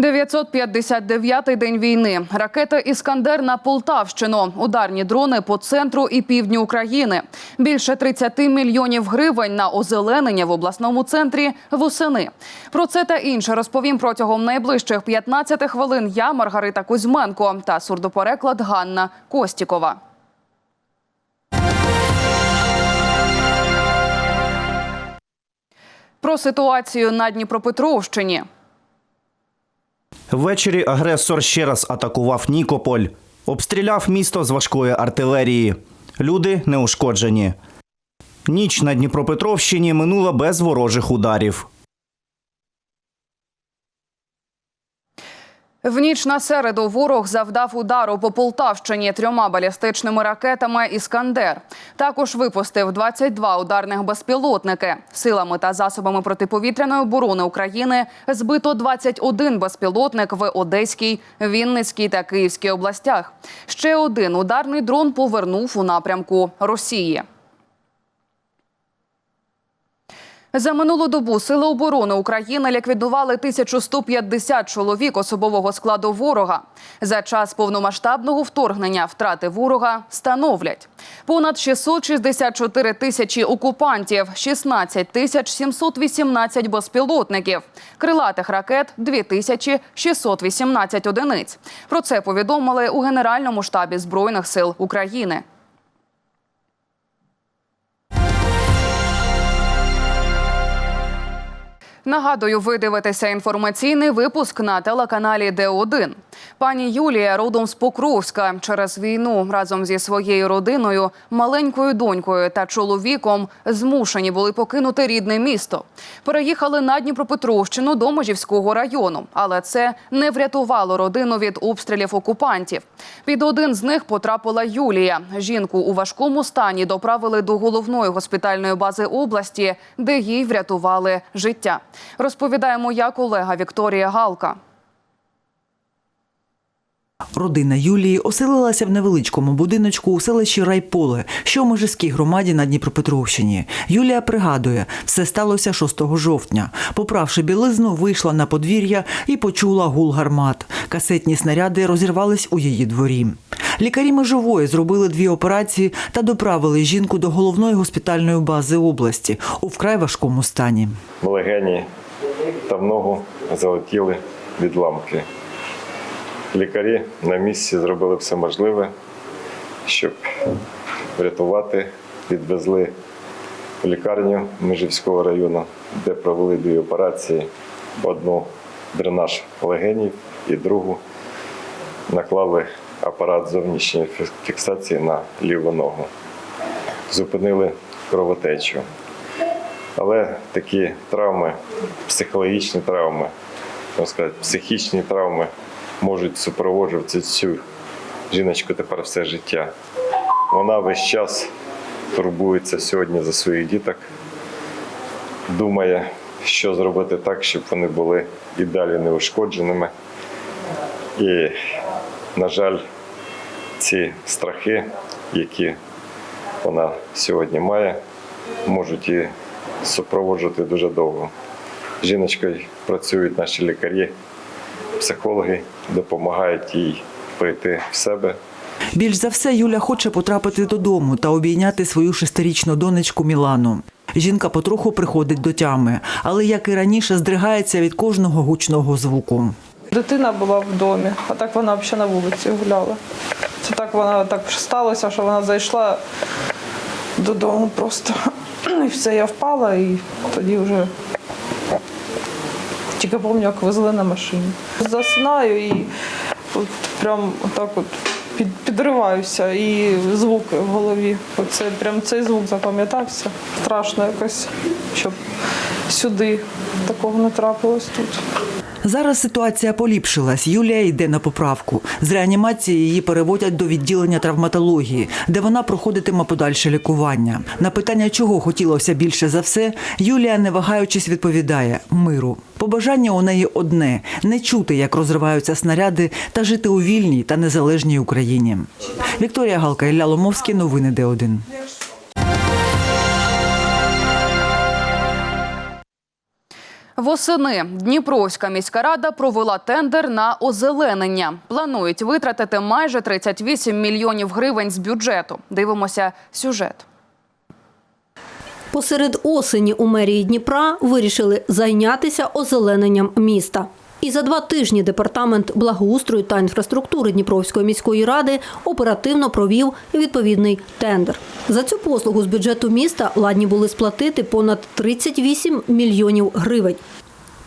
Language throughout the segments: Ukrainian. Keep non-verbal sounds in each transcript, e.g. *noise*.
959-й день війни. Ракета Іскандер на Полтавщину. Ударні дрони по центру і півдні України. Більше 30 мільйонів гривень на озеленення в обласному центрі восени. Про це та інше розповім протягом найближчих 15 хвилин. Я Маргарита Кузьменко та сурдопереклад Ганна Костікова. Про ситуацію на Дніпропетровщині. Ввечері агресор ще раз атакував Нікополь, обстріляв місто з важкої артилерії. Люди не ушкоджені. Ніч на Дніпропетровщині минула без ворожих ударів. В ніч на середу ворог завдав удару по Полтавщині трьома балістичними ракетами «Іскандер». Також випустив 22 ударних безпілотники. Силами та засобами протиповітряної оборони України збито 21 безпілотник в Одеській, Вінницькій та Київській областях. Ще один ударний дрон повернув у напрямку Росії. За минулу добу Сили оборони України ліквідували 1150 чоловік особового складу ворога. За час повномасштабного вторгнення втрати ворога становлять понад 664 тисячі окупантів, 16 тисяч 718 безпілотників, крилатих ракет 2618 одиниць. Про це повідомили у Генеральному штабі Збройних сил України. Нагадую, ви дивитеся інформаційний випуск на телеканалі Д1. Пані Юлія родом з Покровська через війну разом зі своєю родиною, маленькою донькою та чоловіком змушені були покинути рідне місто. Переїхали на Дніпропетровщину до Межівського району, але це не врятувало родину від обстрілів окупантів. Під один з них потрапила Юлія. Жінку у важкому стані доправили до головної госпітальної бази області, де їй врятували життя. Розповідає моя колега Вікторія Галка. Родина Юлії оселилася в невеличкому будиночку у селищі Райполе, що в Межиській громаді на Дніпропетровщині. Юлія пригадує, все сталося 6 жовтня. Поправши білизну, вийшла на подвір'я і почула гул гармат. Касетні снаряди розірвались у її дворі. Лікарі межової зробили дві операції та доправили жінку до головної госпітальної бази області у вкрай важкому стані. в легені та в ногу залетіли відламки. Лікарі на місці зробили все можливе, щоб врятувати, відвезли в лікарню Межівського району, де провели дві операції: одну дренаж легенів і другу наклали апарат зовнішньої фіксації на ліву ногу. Зупинили кровотечу. Але такі травми, психологічні травми, можна сказати, психічні травми можуть супроводжувати цю жіночку тепер все життя. Вона весь час турбується сьогодні за своїх діток, думає, що зробити так, щоб вони були і далі неушкодженими. І, на жаль, ці страхи, які вона сьогодні має, можуть її супроводжувати дуже довго. Жіночкою працюють наші лікарі, психологи, допомагають їй прийти в себе. Більш за все, Юля хоче потрапити додому та обійняти свою шестирічну донечку Мілану. Жінка потроху приходить до тями, але як і раніше, здригається від кожного гучного звуку. Дитина була в домі, а так вона взагалі на вулиці гуляла. Це так вона так сталося, що вона зайшла додому просто. *clears throat* І все, я впала і тоді вже тільки пам'ятаю, як везли на машині. Засинаю і от прям отак от під, підриваюся і звуки в голові. Оце прям цей звук запам'ятався. Страшно якось, щоб сюди такого не трапилось тут. Зараз ситуація поліпшилась. Юлія йде на поправку. З реанімації її переводять до відділення травматології, де вона проходитиме подальше лікування. На питання, чого хотілося більше за все, Юлія, не вагаючись, відповідає миру. Побажання у неї одне не чути, як розриваються снаряди, та жити у вільній та незалежній Україні. Вікторія Галка Ілля Ломовський. Новини Д1. Восени Дніпровська міська рада провела тендер на озеленення. Планують витратити майже 38 мільйонів гривень з бюджету. Дивимося сюжет. Посеред осені у мерії Дніпра вирішили зайнятися озелененням міста. І за два тижні департамент благоустрою та інфраструктури Дніпровської міської ради оперативно провів відповідний тендер. За цю послугу з бюджету міста ладні були сплатити понад 38 мільйонів гривень.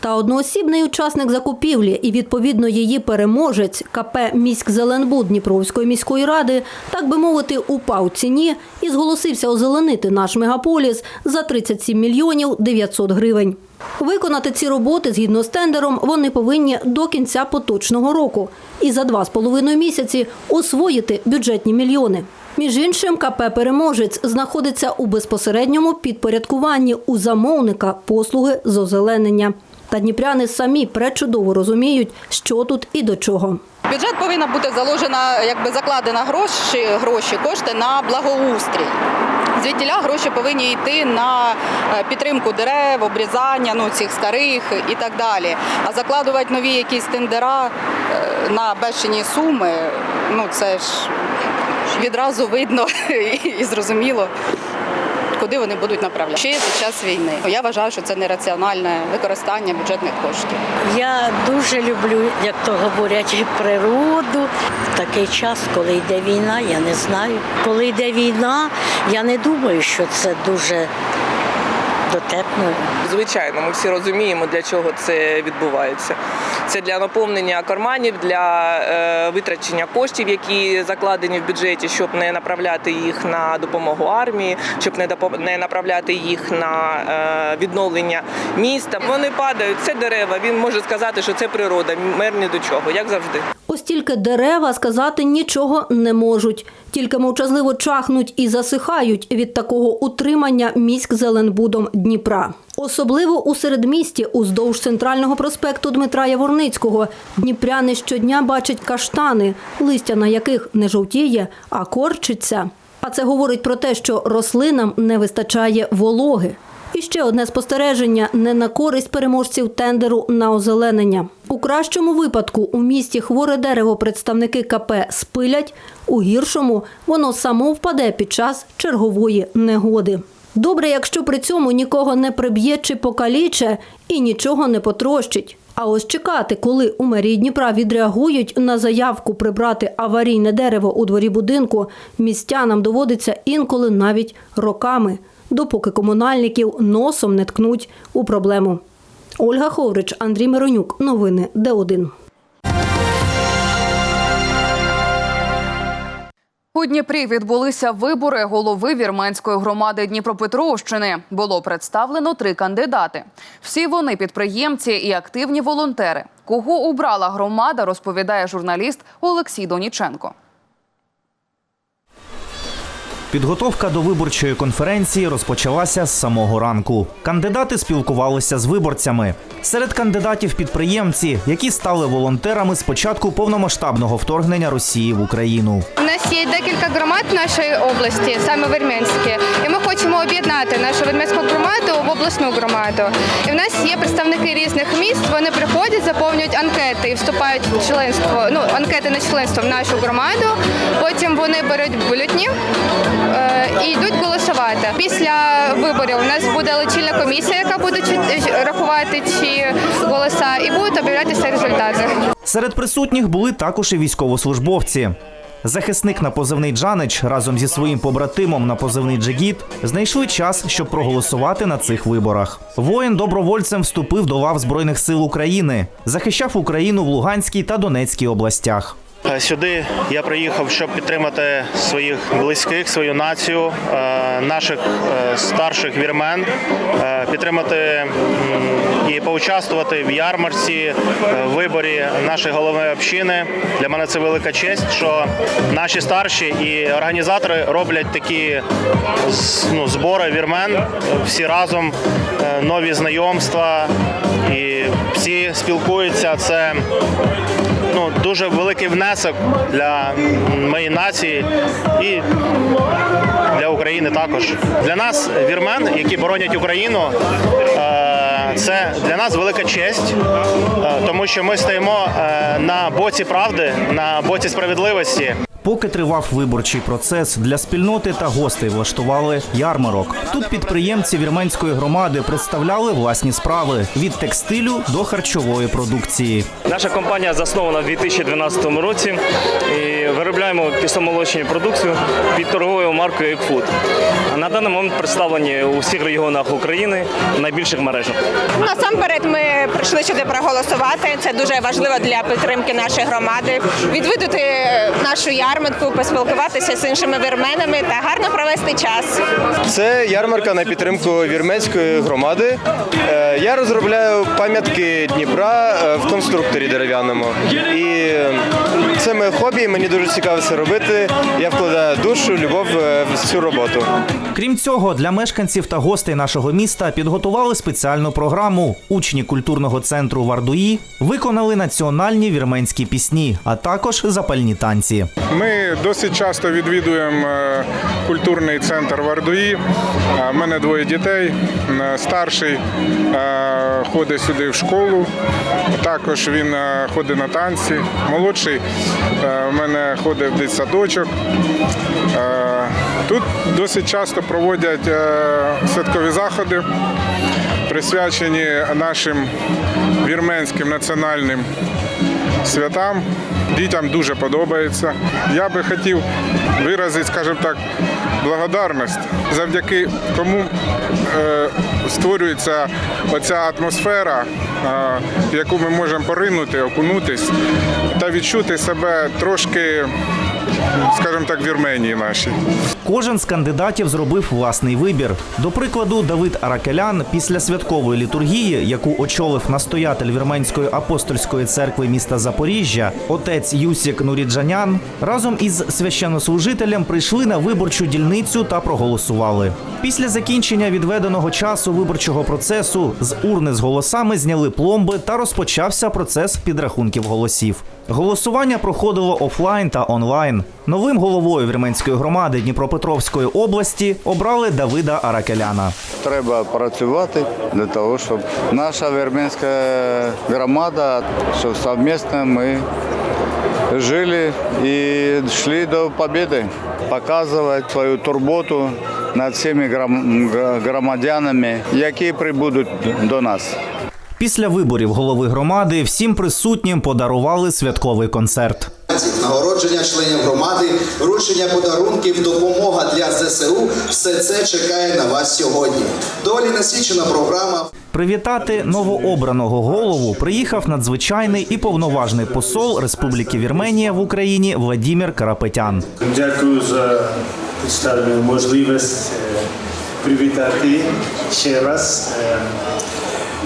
Та одноосібний учасник закупівлі і відповідно її переможець КП «Міськзеленбуд» Дніпровської міської ради, так би мовити, упав ціні і зголосився озеленити наш мегаполіс за 37 мільйонів 900 гривень. Виконати ці роботи згідно з тендером вони повинні до кінця поточного року і за два з половиною місяці освоїти бюджетні мільйони. Між іншим, КП «Переможець» знаходиться у безпосередньому підпорядкуванні у замовника послуги з озеленення. Та дніпряни самі пречудово розуміють, що тут і до чого. бюджет повинна бути заложена, якби закладена гроші, гроші, кошти на благоустрій. Звідтіля гроші повинні йти на е, підтримку дерев, обрізання ну, цих старих і так далі. А закладувати нові якісь тендера е, на бешені суми, ну це ж відразу видно *laughs* і зрозуміло. Куди вони будуть направляти ще під час війни? Я вважаю, що це нераціональне використання бюджетних коштів. Я дуже люблю, як то говорять, природу. В такий час, коли йде війна, я не знаю. Коли йде війна, я не думаю, що це дуже дотепно. Звичайно, ми всі розуміємо, для чого це відбувається. Це для наповнення карманів, для е, витрачення коштів, які закладені в бюджеті, щоб не направляти їх на допомогу армії, щоб не направляти їх на е, відновлення міста. Вони падають, це дерева. Він може сказати, що це природа, мер ні до чого, як завжди. Ось тільки дерева сказати нічого не можуть, тільки мовчазливо чахнуть і засихають від такого утримання міськ зеленбудом Дніпра. Особливо у середмісті, уздовж центрального проспекту Дмитра Яворницького, дніпряни щодня бачать каштани, листя на яких не жовтіє, а корчиться. А це говорить про те, що рослинам не вистачає вологи. І ще одне спостереження не на користь переможців тендеру на озеленення. У кращому випадку у місті хворе дерево представники КП спилять, у гіршому воно само впаде під час чергової негоди. Добре, якщо при цьому нікого не приб'є чи покаліче і нічого не потрощить. А ось чекати, коли у мерії Дніпра відреагують на заявку прибрати аварійне дерево у дворі будинку, містянам доводиться інколи навіть роками, допоки комунальників носом не ткнуть у проблему. Ольга Ховрич, Андрій Миронюк. Новини Д1. У Дніпрі відбулися вибори голови вірменської громади Дніпропетровщини. Було представлено три кандидати. Всі вони підприємці і активні волонтери. Кого обрала громада, розповідає журналіст Олексій Доніченко. Підготовка до виборчої конференції розпочалася з самого ранку. Кандидати спілкувалися з виборцями. Серед кандидатів підприємці, які стали волонтерами з початку повномасштабного вторгнення Росії в Україну. У нас є декілька громад в нашій області, саме вірменські, і ми хочемо об'єднати нашу вірменську громаду в обласну громаду. І в нас є представники різних міст. Вони приходять, заповнюють анкети і вступають в членство. Ну анкети на членство в нашу громаду. Потім вони беруть бюлетні і йдуть голосувати. Після виборів у нас буде лічильна комісія, яка буде рахувати ці голоса, і будуть об'являтися результати. Серед присутніх були також і військовослужбовці. Захисник на позивний Джанич разом зі своїм побратимом на позивний Джигіт знайшли час, щоб проголосувати на цих виборах. Воїн добровольцем вступив до лав Збройних сил України, захищав Україну в Луганській та Донецькій областях. Е, Сюди я приїхав, щоб підтримати своїх близьких, свою націю, е, наших е, старших вірмен, підтримати і поучаствувати в ярмарці, в виборі нашої головної общини. Для мене це велика честь, що наші старші і організатори роблять такі ну, збори вірмен, всі разом, нові знайомства і всі спілкуються. Це ну, дуже великий внесок для моєї нації і для України також. Для нас, вірмен, які боронять Україну, е, Це для нас велика честь, е, тому що ми стоїмо е, на боці правди, на боці справедливості. Поки тривав виборчий процес, для спільноти та гостей влаштували ярмарок. Тут підприємці вірменської громади представляли власні справи від текстилю до харчової продукції. Наша компанія заснована в 2012 році і виробляємо кисломолочну продукцію під торговою маркою «Екфуд». На даний момент представлені у всіх регіонах України в найбільших мережах. Насамперед ми прийшли сюди проголосувати. Це дуже важливо для підтримки нашої громади. Відвідати нашу ярмарку, поспілкуватися з іншими вірменами та гарно провести час. Це ярмарка на підтримку вірменської громади. Е, Я розробляю пам'ятки Дніпра е, в конструкторі дерев'яному. І це моє хобі, мені дуже цікаво це робити. Я вкладаю душу, любов е, в цю роботу. Крім цього, для мешканців та гостей нашого міста підготували спеціальну програму. Учні культурного центру Вардуї виконали національні вірменські пісні, а також запальні танці. Ми досить часто відвідуємо е, культурний центр Вардуї. У мене двоє дітей. Е, Старший е, ходить сюди в школу. Також він е, ходить на танці. Молодший е, в мене ходить в дитсадочок. Е, Тут досить часто проводять е, святкові заходи, присвячені нашим вірменським національним святам. Дітям дуже подобається. Я би хотів виразити, скажімо так, благодарність, завдяки кому е, створюється оця атмосфера, е, в яку ми можемо поринути, окунутись та відчути себе трошки, скажімо так, Вірменії нашій. Кожен з кандидатів зробив власний вибір. До прикладу, Давид Аракелян після святкової літургії, яку очолив настоятель Вірменської апостольської церкви міста Запоріжжя, отець Юсік Нуріджанян, разом із священнослужителем прийшли на виборчу дільницю та проголосували. Після закінчення відведеного часу виборчого процесу з урни з голосами зняли пломби та розпочався процес підрахунків голосів. Голосування проходило офлайн та онлайн. Новим головою вірменської громади Дніпропетровської області обрали Давида Аракеляна. Треба працювати для того, щоб наша вірменська громада, щоб совместно ми жили і йшли до перемоги, показувати свою турботу над всіми громадянами, які прибудуть до нас. Після виборів голови громади всім присутнім подарували святковий концерт. Нагородження членів громади, вручення подарунків, допомога для ЗСУ все це чекає на вас сьогодні. Доволі насичена програма. Привітати новообраного голову приїхав надзвичайний і повноважний посол Республіки Вірменія в Україні Владімір Карапетян. Дякую за представлену можливість е, привітати ще раз. е,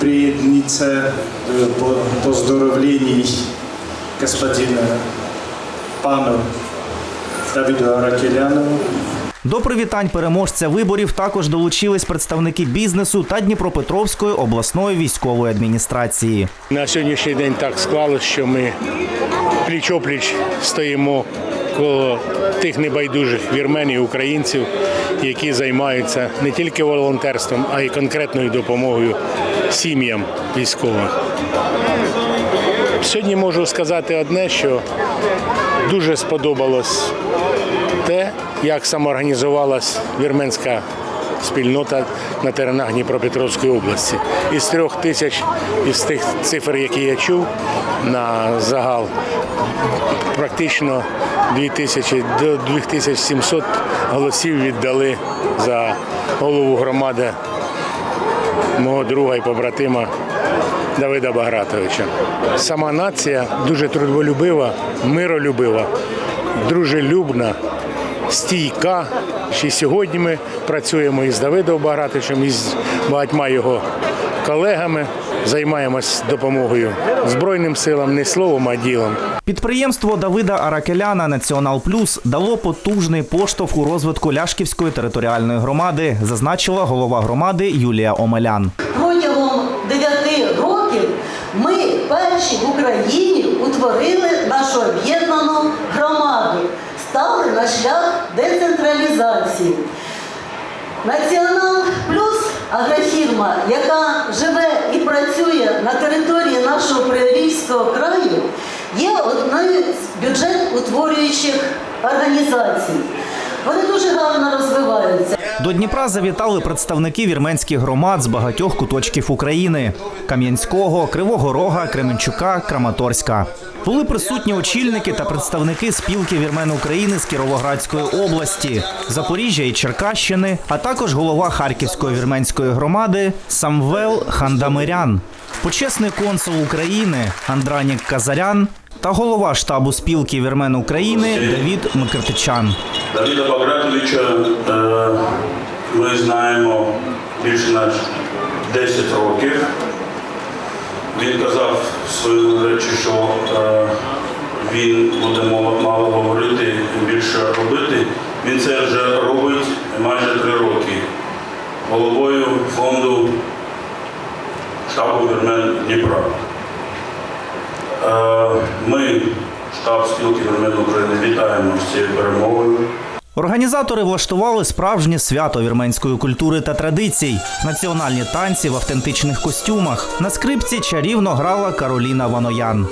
Приєднатися по- поздоровлень господина пану Давиду Аракеляну. До привітань переможця виборів також долучились представники бізнесу та Дніпропетровської обласної військової адміністрації. На сьогоднішній день так склалось, що ми пліч-опліч стоїмо коло тих небайдужих вірменів, українців, які займаються не тільки волонтерством, а й конкретною допомогою сім'ям військових. Сьогодні можу сказати одне, що дуже сподобалось те, як самоорганізувалась вірменська спільнота на теренах Дніпропетровської області. Із трьох тисяч, із тих цифр, які я чув на загал, практично 2000 до 2700 голосів віддали за голову громади мого друга і побратима Давида Багратовича. Сама нація дуже трудолюбива, миролюбива, дружелюбна, стійка. Ще сьогодні ми працюємо із Давидом Багратовичем, і з багатьма його колегами. Займаємось допомогою Збройним силам не словом, а ділом. Підприємство Давида Аракеляна Націонал Плюс дало потужний поштовх у розвитку Ляшківської територіальної громади, зазначила голова громади Юлія Омелян. Протягом 9 років ми перші в Україні утворили нашу об'єднану громаду, стали на шлях децентралізації. Націонал плюс агрофірма, яка живе і працює на території нашого Приорівського краю, є одною з бюджет утворюючих організацій. Вони дуже гарно розвиваються. До Дніпра завітали представники вірменських громад з багатьох куточків України: Кам'янського, Кривого Рога, Кременчука, Краматорська. Були присутні очільники та представники спілки вірмен України з Кіровоградської області, Запоріжжя і Черкащини, а також голова Харківської вірменської громади Самвел Хандамирян, почесний консул України Андранік Казарян та голова штабу спілки вірмен України Давід Микртичан. Давіда Багратовича е, ми знаємо більше ніж 10 років. Він казав своєму речі, що е, він буде мало говорити і більше робити. Він це вже робить майже три роки. Головою фонду штабу Вірмен Дніпра. Е, Ми, штаб спілки Вірмен України, вітаємо з цією перемогою. Організатори влаштували справжнє свято вірменської культури та традицій, національні танці в автентичних костюмах. На скрипці чарівно грала Кароліна Ваноян.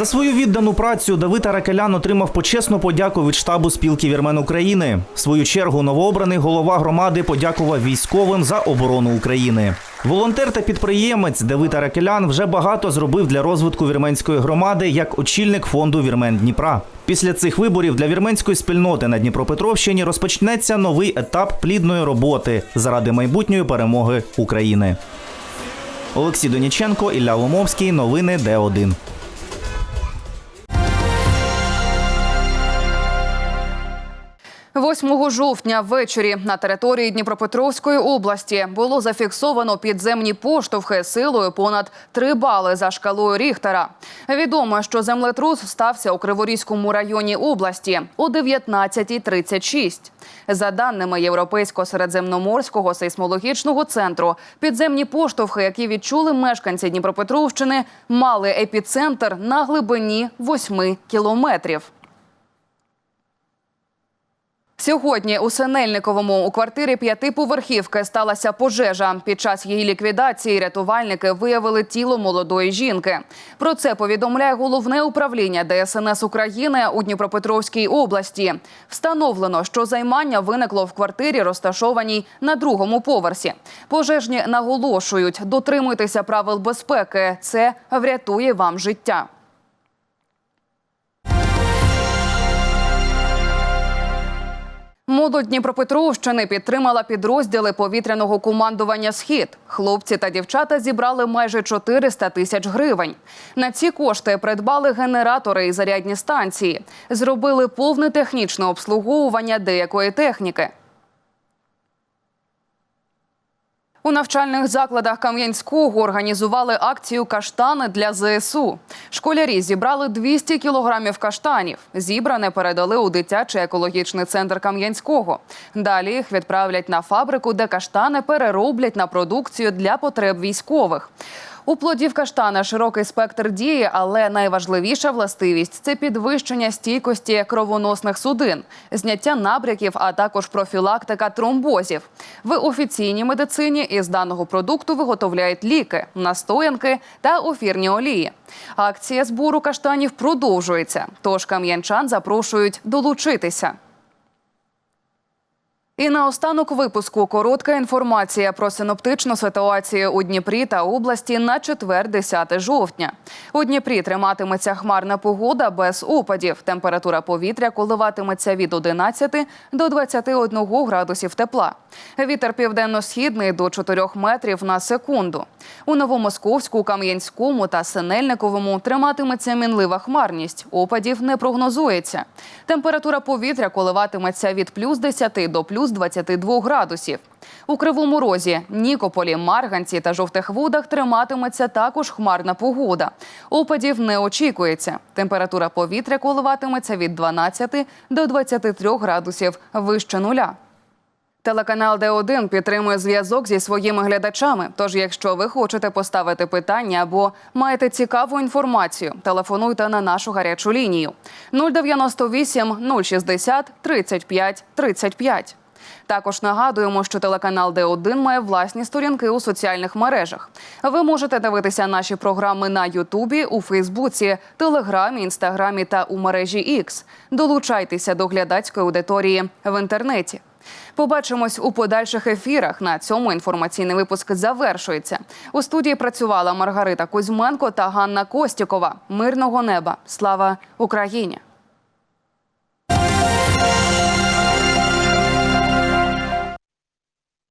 За свою віддану працю Давид Аракелян отримав почесну подяку від штабу спілки вірмен України. В свою чергу новообраний голова громади подякував військовим за оборону України. Волонтер та підприємець Давид Аракелян вже багато зробив для розвитку вірменської громади як очільник фонду Вірмен Дніпра. Після цих виборів для вірменської спільноти на Дніпропетровщині розпочнеться новий етап плідної роботи заради майбутньої перемоги України. Олексій Доніченко, Ілля Ломовський. Новини Д1. 8 жовтня ввечері на території Дніпропетровської області було зафіксовано підземні поштовхи силою понад 3 бали за шкалою Ріхтера. Відомо, що землетрус стався у Криворізькому районі області о 19.36. За даними Європейсько-середземноморського сейсмологічного центру, підземні поштовхи, які відчули мешканці Дніпропетровщини, мали епіцентр на глибині 8 кілометрів. Сьогодні у Синельниковому у квартирі п'ятиповерхівки сталася пожежа. Під час її ліквідації рятувальники виявили тіло молодої жінки. Про це повідомляє головне управління ДСНС України у Дніпропетровській області. Встановлено, що займання виникло в квартирі, розташованій на другому поверсі. Пожежні наголошують, дотримуйтеся правил безпеки. Це врятує вам життя. Молодь Дніпропетровщини підтримала підрозділи повітряного командування Схід. Хлопці та дівчата зібрали майже 400 тисяч гривень. На ці кошти придбали генератори і зарядні станції, зробили повне технічне обслуговування деякої техніки. У навчальних закладах Кам'янського організували акцію Каштани для ЗСУ. Школярі зібрали 200 кілограмів каштанів. Зібране передали у дитячий екологічний центр Кам'янського. Далі їх відправлять на фабрику, де каштани перероблять на продукцію для потреб військових. У плодів каштана широкий спектр дії, але найважливіша властивість це підвищення стійкості кровоносних судин, зняття набряків, а також профілактика тромбозів. В офіційній медицині із даного продукту виготовляють ліки, настоянки та офірні олії. Акція збору каштанів продовжується, тож кам'янчан запрошують долучитися. І наостанок випуску коротка інформація про синоптичну ситуацію у Дніпрі та області на четвер, 10 жовтня. У Дніпрі триматиметься хмарна погода без опадів. Температура повітря коливатиметься від 11 до 21 градусів тепла. Вітер південно-східний до 4 метрів на секунду. У Новомосковську, Кам'янському та Синельниковому триматиметься мінлива хмарність. Опадів не прогнозується. Температура повітря коливатиметься від плюс 10 до плюс 22 градусів. У Кривому Розі, Нікополі, Марганці та Жовтих Водах триматиметься також хмарна погода. Опадів не очікується. Температура повітря коливатиметься від 12 до 23 градусів вище нуля. Телеканал Д1 підтримує зв'язок зі своїми глядачами. Тож, якщо ви хочете поставити питання або маєте цікаву інформацію, телефонуйте на нашу гарячу лінію 098 060 35 35. Також нагадуємо, що телеканал Д1 має власні сторінки у соціальних мережах. Ви можете дивитися наші програми на Ютубі, у Фейсбуці, Телеграмі, Інстаграмі та у мережі X. Долучайтеся до глядацької аудиторії в інтернеті. Побачимось у подальших ефірах. На цьому інформаційний випуск завершується. У студії працювала Маргарита Кузьменко та Ганна Костікова. Мирного неба. Слава Україні!